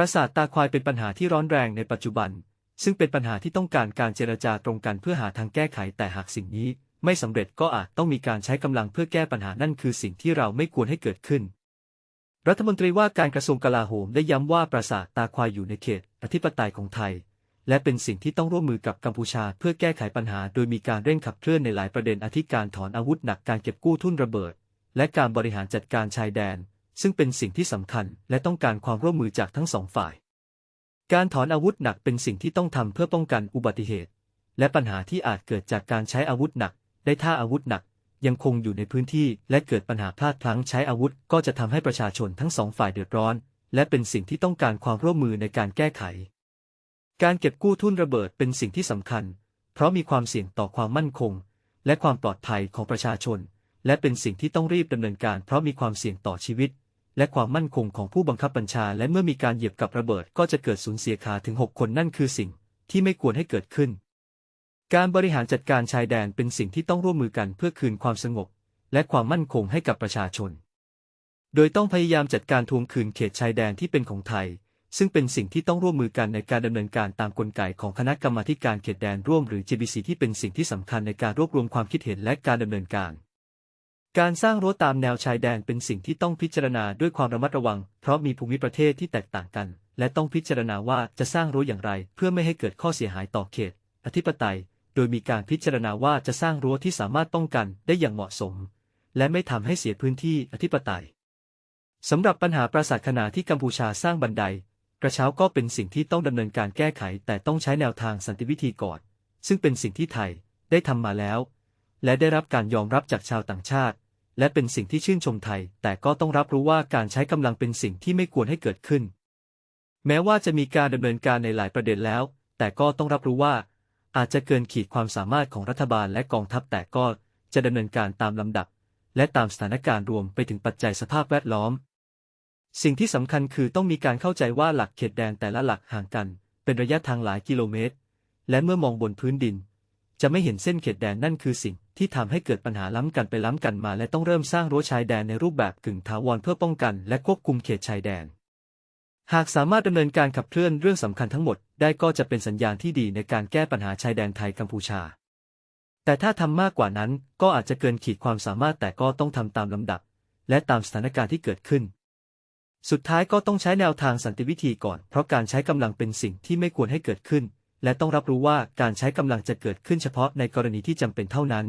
ปราสาทตาควายเป็นปัญหาที่ร้อนแรงในปัจจุบัน ซึ่งเป็นปัญหาที่ต้องการการเจรจาตรงกันเพื่อหาทางแก้ไขแต่หากสิ่งนี้ ไม่สำเร็จก็อาจต้องมีการใช้กำลังเพื่อแก้ปัญหานั่นคือสิ่งที่เราไม่ควรให้เกิดขึ้น รัฐมนตรีว่าการกระทรวงกลาโหมได้ย้ำว่าปราสาทตาควายอยู่ในเขตอธิปไตยของไทย และเป็นสิ่งที่ต้องร่วมมือกับกัมพูชา เพื่อแก้ไขปัญหา โดยมีการเร่งขับเคลื่อนในหลายประเด็นอธิการถอนอาวุธหนักการเก็บกู้ทุนระเบิด และการบริหารจัดการชายแดน ซึ่งเป็นสิ่งที่สำคัญและต้องการความร่วมมือจากทั้งสองฝ่าย การถอนอาวุธหนักเป็นสิ่งที่ต้องทำเพื่อป้องกันอุบัติเหตุ และปัญหาที่อาจเกิดจากการใช้อาวุธหนัก ได้ถ้าอาวุธหนัก ยังคงอยู่ในพื้นที่ และเกิดปัญหาพลาดพลั้งใช้อาวุธ ก็จะทำให้ประชาชนทั้งสองฝ่ายเดือดร้อน และเป็นสิ่งที่ต้องการความร่วมมือในการแก้ไข การเก็บกู้ทุนระเบิดเป็นสิ่งที่สำคัญ เพราะมีความเสี่ยงต่อความมั่นคง และความปลอดภัยของประชาชน และเป็นสิ่งที่ต้องรีบดำเนินการ เพราะมีความเสี่ยงต่อชีวิต และความมั่นคงของผู้บังคับบัญชา และเมื่อมีการเหยียบกับระเบิดก็จะเกิดสูญเสียขาถึง 6 คนนั่นคือสิ่งที่ไม่ควรให้เกิดขึ้น การบริหารจัดการชายแดนเป็นสิ่งที่ต้องร่วมมือกันเพื่อคืนความสงบ และความมั่นคงให้กับประชาชน โดยต้องพยายามจัดการทวงคืนเขตชายแดนที่เป็นของไทย ซึ่งเป็นสิ่งที่ต้องร่วมมือกันในการดำเนินการตามกลไกของคณะกรรมาการเขตแดนร่วมหรือ GBC ที่เป็นสิ่งที่สำคัญในการรวบรวมความคิดเห็นและการดำเนินการ การสร้างรั้วตามแนวชายแดนเป็นสิ่งที่ต้องพิจารณาด้วยความระมัดระวัง เพราะมีภูมิประเทศที่แตกต่างกัน และต้องพิจารณาว่าจะสร้างรั้วอย่างไร เพื่อไม่ให้เกิดข้อเสียหายต่อเขต อธิปไตย โดยมีการพิจารณาว่าจะสร้างรั้วที่สามารถป้องกันได้อย่างเหมาะสม และไม่ทำให้เสียพื้นที่อธิปไตยสำหรับปัญหาปราสาทขนาที่กัมพูชาสร้างบันได กระเช้าก็เป็นสิ่งที่ต้องดำเนินการแก้ไข แต่ต้องใช้แนวทางสันติวิธีก่อน ซึ่งเป็นสิ่งที่ไทยได้ทำมาแล้ว และได้รับการยอมรับจากชาวต่างชาติ และเป็นสิ่งที่ชื่นชมไทย แต่ก็ต้องรับรู้ว่าการใช้กำลังเป็นสิ่งที่ไม่ควรให้เกิดขึ้น แม้ว่าจะมีการดำเนินการในหลายประเด็นแล้ว แต่ก็ต้องรับรู้ว่า อาจจะเกินขีดความสามารถของรัฐบาลและกองทัพแต่ก็จะดำเนินการตามลำดับ และตามสถานการณ์รวมไปถึงปัจจัยสภาพแวดล้อม สิ่งที่สำคัญคือต้องมีการเข้าใจว่าหลักเขตแดนแต่ละหลักห่างกัน เป็นระยะทางหลายกิโลเมตร และเมื่อมองบนพื้นดิน จะไม่เห็นเส้นเขตแดนนั่นคือสิ่ง ที่ทำให้เกิดปัญหาล้ำกันไปล้ำกันมาและต้องเริ่มสร้างรั้วชายแดนในรูปแบบกึ่งถาวรเพื่อป้องกันและควบคุมเขตชายแดน หากสามารถดำเนินการขับเคลื่อนเรื่องสำคัญทั้งหมดได้ก็จะเป็นสัญญาณที่ดีในการแก้ปัญหาชายแดนไทยกัมพูชา แต่ถ้าทำมากกว่านั้นก็อาจจะเกินขีดความสามารถแต่ก็ต้องทำตามลำดับ และตามสถานการณ์ที่เกิดขึ้นสุดท้ายก็ต้องใช้แนวทางสันติวิธีก่อน เพราะการใช้กำลังเป็นสิ่งที่ไม่ควรให้เกิดขึ้น และต้องรับรู้ว่าการใช้กำลังจะเกิดขึ้นเฉพาะในกรณีที่จำเป็นเท่านั้น